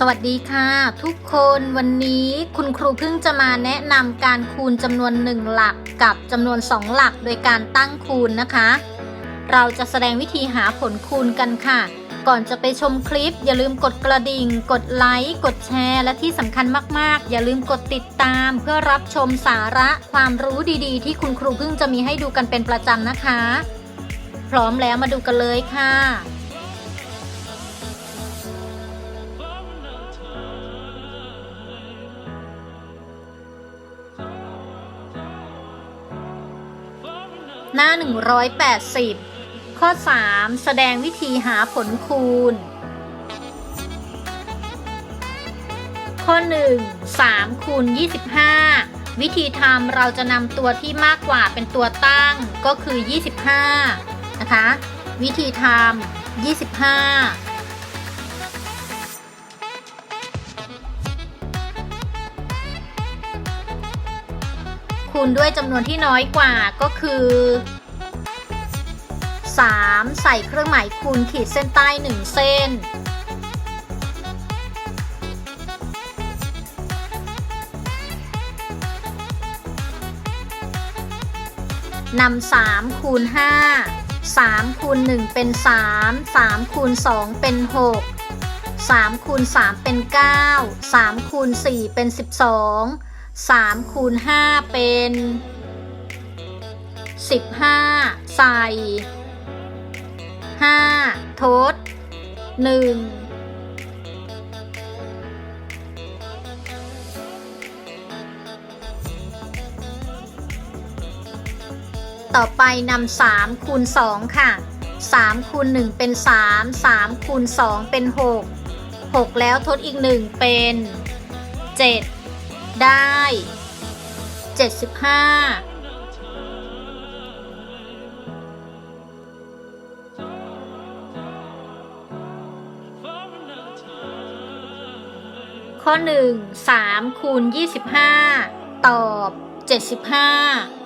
สวัสดีค่ะทุกคนวันนี้คุณครูเพิ่งจะมาแนะนำการคูณจำนวน 1 หลักกับจำนวน 2 หลักโดยการตั้งคูณนะคะ เราจะแสดงวิธีหาผลคูณกันค่ะ ก่อนจะไปชมคลิป อย่าลืมกดกระดิ่ง กดไลค์ กดแชร์ และที่สำคัญมากๆ อย่าลืมกดติดตาม เพื่อรับชมสาระความรู้ดีๆ ที่คุณครูเพิ่งจะมีให้ดูกันเป็นประจำนะคะ พร้อมแล้วมาดูกันเลยค่ะ หน้า 180 ข้อ 3 แสดงวิธีหาผลคูณ ข้อ 1 3คูณ25 วิธีทำเราจะนำตัวที่มากกว่าเป็นตัวตั้งก็คือ 25 นะคะ วิธีทำ25 คูณด้วยจำนวนที่น้อยกว่าก็คือ 3 ใส่เครื่องหมายคูณขีดเส้นใต้ 1 เส้น นำ3คูณ 5 3คูณ1เป็น 3 3คูณ2เป็น 6 3คูณ3เป็น 9 3คูณ4เป็น 12 3คูณ5เป็น 15 ใส่ 5 ทด1ต่อไปนำ3คูณ2ค่ะ3คูณ1เป็น3 3คูณ2เป็น6 6แล้วทดอีก1เป็น7 ได้ 75ข้อ 1 3คูณ25 ตอบ 75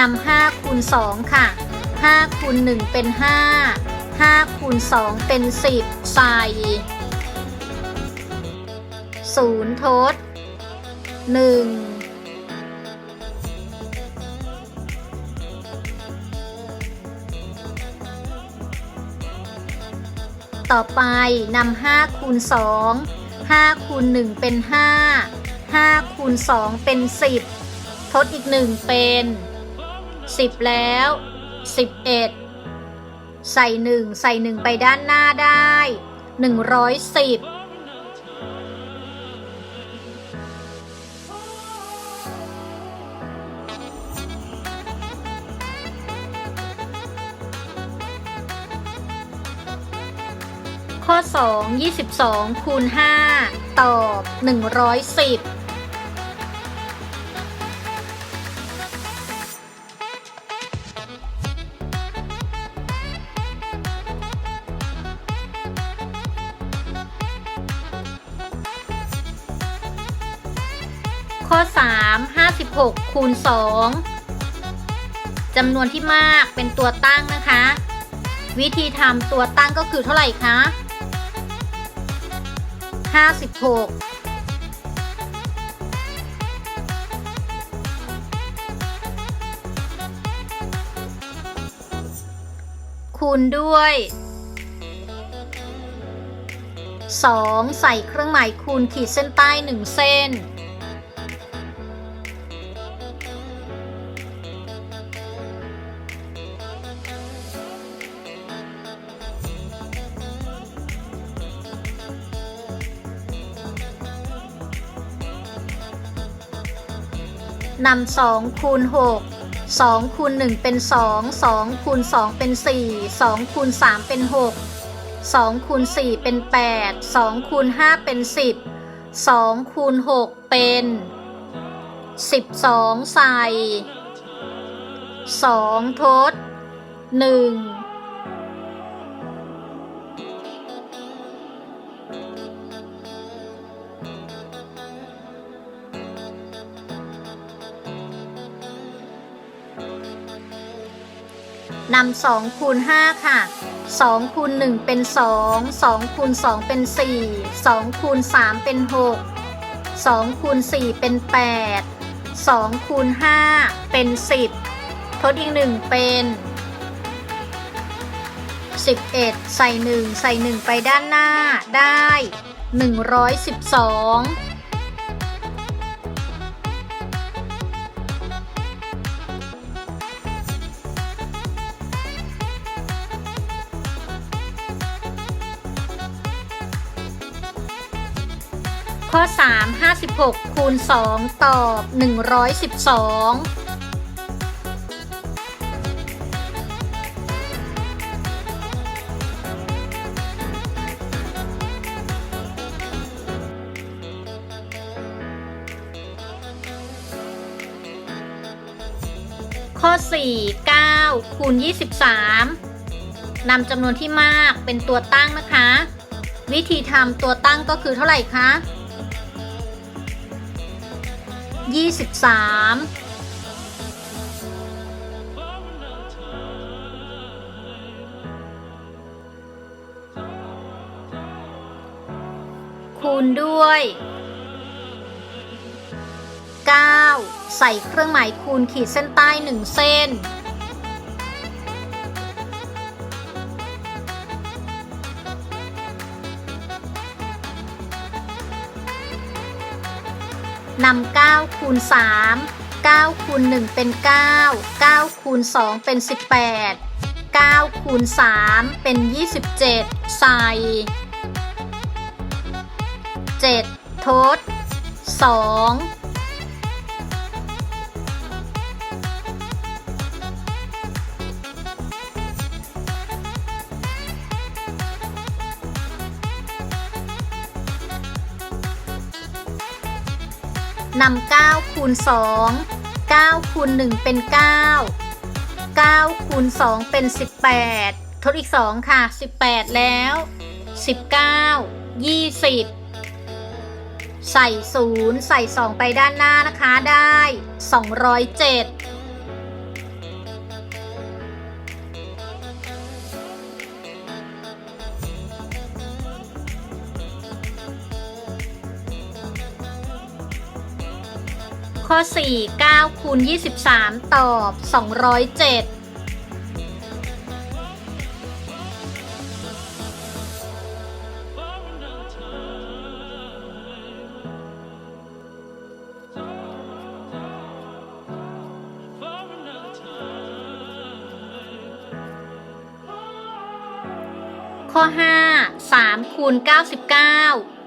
นำ5คูณ2ค่ะ5คูณ1เป็น 5 5คูณ2เป็น 10 ใส่0ทด 1 ต่อไปนำ5คูณ2 5คูณ1เป็น 5 5คูณ2เป็น 10 ทดอีก 1 เป็น สิบแล้วสิบเอ็ดใส่หนึ่งใส่หนึ่งไปด้านหน้าได้หนึ่งร้อยสิบข้อ 2 22 คูณ 5 ตอบ 110 อ 3 56คูณ2จำนวนที่มากเป็นตัวตั้งนะคะ วิธีทำตัวตั้งก็คือเท่าไหร่คะ56คูณด้วย 2 ใส่เครื่องหมายคูณขีดเส้นใต้ 1 เส้น นำสองคูณหกสองคูณหนึ่งเป็นสองสองคูณสองเป็นสี่สองคูณสามเป็นหกสองคูณสี่เป็นแปดสองคูณห้าเป็นสิบสองคูณหกเป็นสิบสองใส่สองทดหนึ่ง นำสองคูณห้าค่ะสองคูณหนึ่งเป็นสองสองคูณสองเป็นสี่สองคูณสามเป็นหกสองคูณสี่เป็นแปดสองคูณห้าเป็นสิบทดอีกหนึ่งเป็นสิบเอ็ดใส่หนึ่งใส่หนึ่งไปด้านหน้าได้หนึ่งร้อยสิบสอง ข้อ 3 56 คูณ 2 ตอบ 112ข้อ 4 9 คูณ 23นำจำนวนที่มากเป็นตัวตั้งนะคะ วิธีทำตัวตั้งก็คือเท่าไหร่คะ 23คูณด้วย9ใส่เครื่องหมายคูณขีดเส้นใต้1เส้น นำ9คูณ3 9คูณ1เป็น 9 9คูณ2เป็น 18 9คูณ3เป็น 27 ใส่ 7 ทด 2 นำ9คูณ2 9คูณ1เป็น 9 9คูณ2เป็น 18 ทดอีก 2 ค่ะ 18 แล้ว 19 20 ใส่ 0 ใส่ 2 ไปด้านหน้านะคะได้ 207 ข้อ 4 9คูณ23 ตอบ 207ข้อ 5 3คูณ99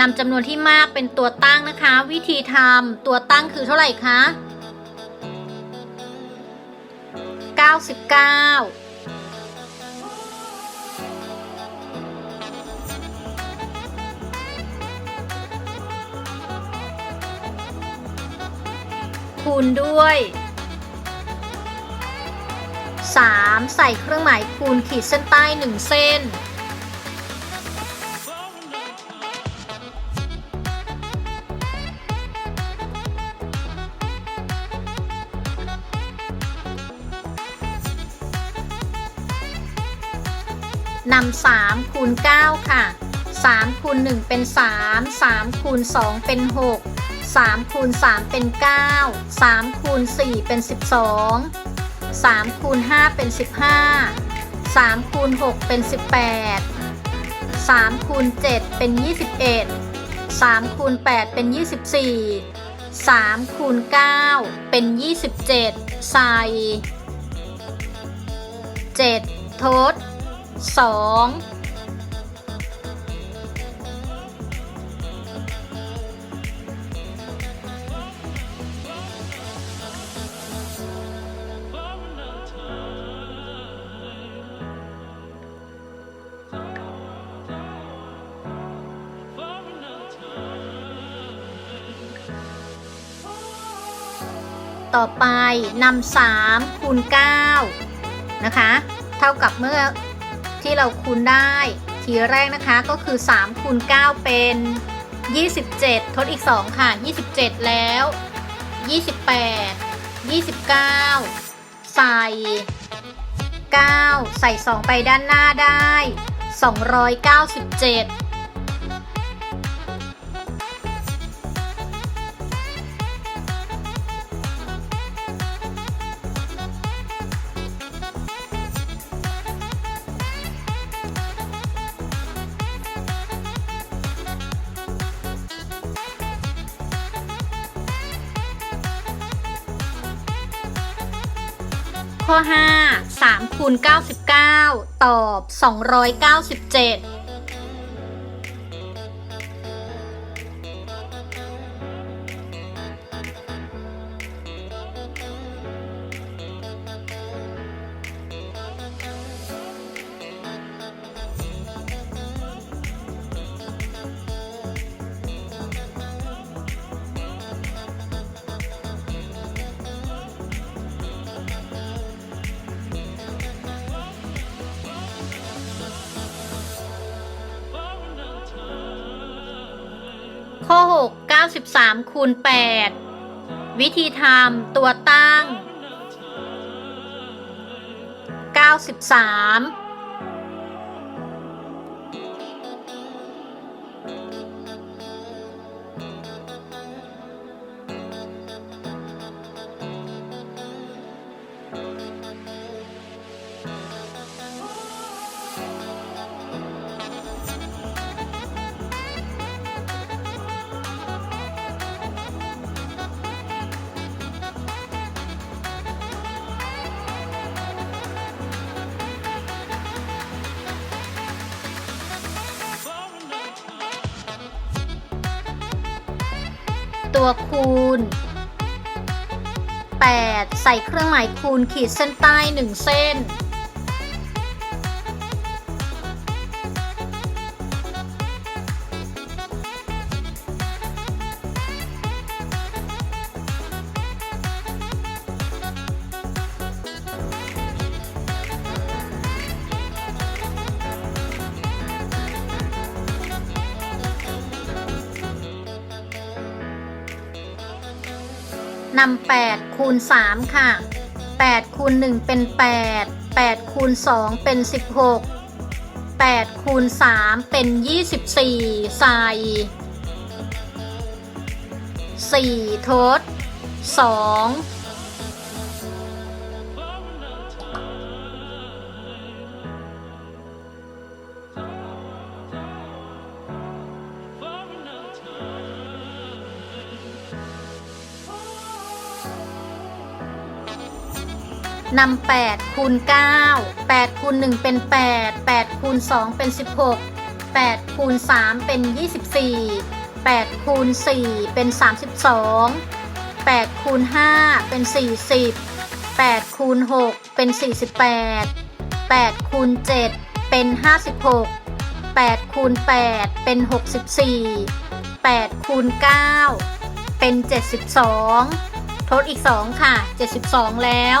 นำจำนวนที่มากเป็นตัวตั้งนะคะ วิธีทำตัวตั้งคือเท่าไหร่คะ 99คูณด้วย 3 ใส่เครื่องหมายคูณขีดเส้นใต้ 1 เส้น นำ3คูณ9ค่ะ3คูณ1เป็น 3 3คูณ2เป็น 6 3คูณ3เป็น 9 3คูณ4เป็น 12 3คูณ5เป็น 15 3คูณ6เป็น 18 3คูณ7เป็น 21 3คูณ8เป็น 24 3คูณ9เป็น 27 ใส่ 7 ทด สองต่อไปนำ3คูณ9นะคะ เท่ากับเมื่อ ที่เราคูณได้ ทีแรกนะคะก็คือ3คูณ9เป็น 27 ทดอีก 2 ค่ะ 27 แล้ว 28 29 ใส่ 9 ใส่ 2 ไปด้านหน้าได้ 297 ข้อ 5 3คูณ99 ตอบ 297 ข้อ 6 93คูณ8วิธีทำตัวตั้ง 93 ตัวคูณ 8 ใส่เครื่องหมายคูณขีดเส้นใต้ 1 เส้น นำ8คูณ3ค่ะ8คูณ1เป็น8 8คูณ2เป็น 16 8คูณ3เป็น 24 ใส่ 4 ทด 2 นำ8คูณ9 8คูณ1เป็น 8 8คูณ2เป็น 16 8คูณ3เป็น 24 8คูณ4เป็น 32 8คูณ5เป็น 40 8คูณ6เป็น 48 8คูณ7เป็น 56 8คูณ8เป็น 64 8คูณ9เป็น 72 ทดอีก 2 ค่ะ 72 แล้ว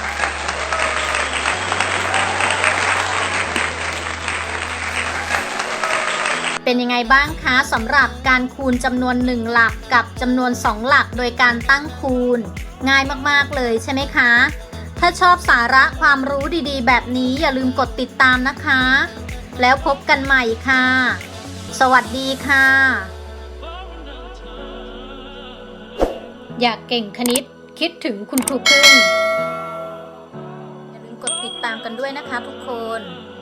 เป็นยังไงบ้างคะสำหรับการคูณจำนวน 1 หลักกับจำนวน 2 หลักโดยการตั้งคูณ ง่ายมากๆเลยใช่ไหมคะ ถ้าชอบสาระความรู้ดีๆ แบบนี้อย่าลืมกดติดตามนะคะ แล้วพบกันใหม่ค่ะ สวัสดีค่ะ อยากเก่งคณิตคิดถึงคุณครูพึ่งอย่าลืมกดติดตามกันด้วยนะคะทุกคน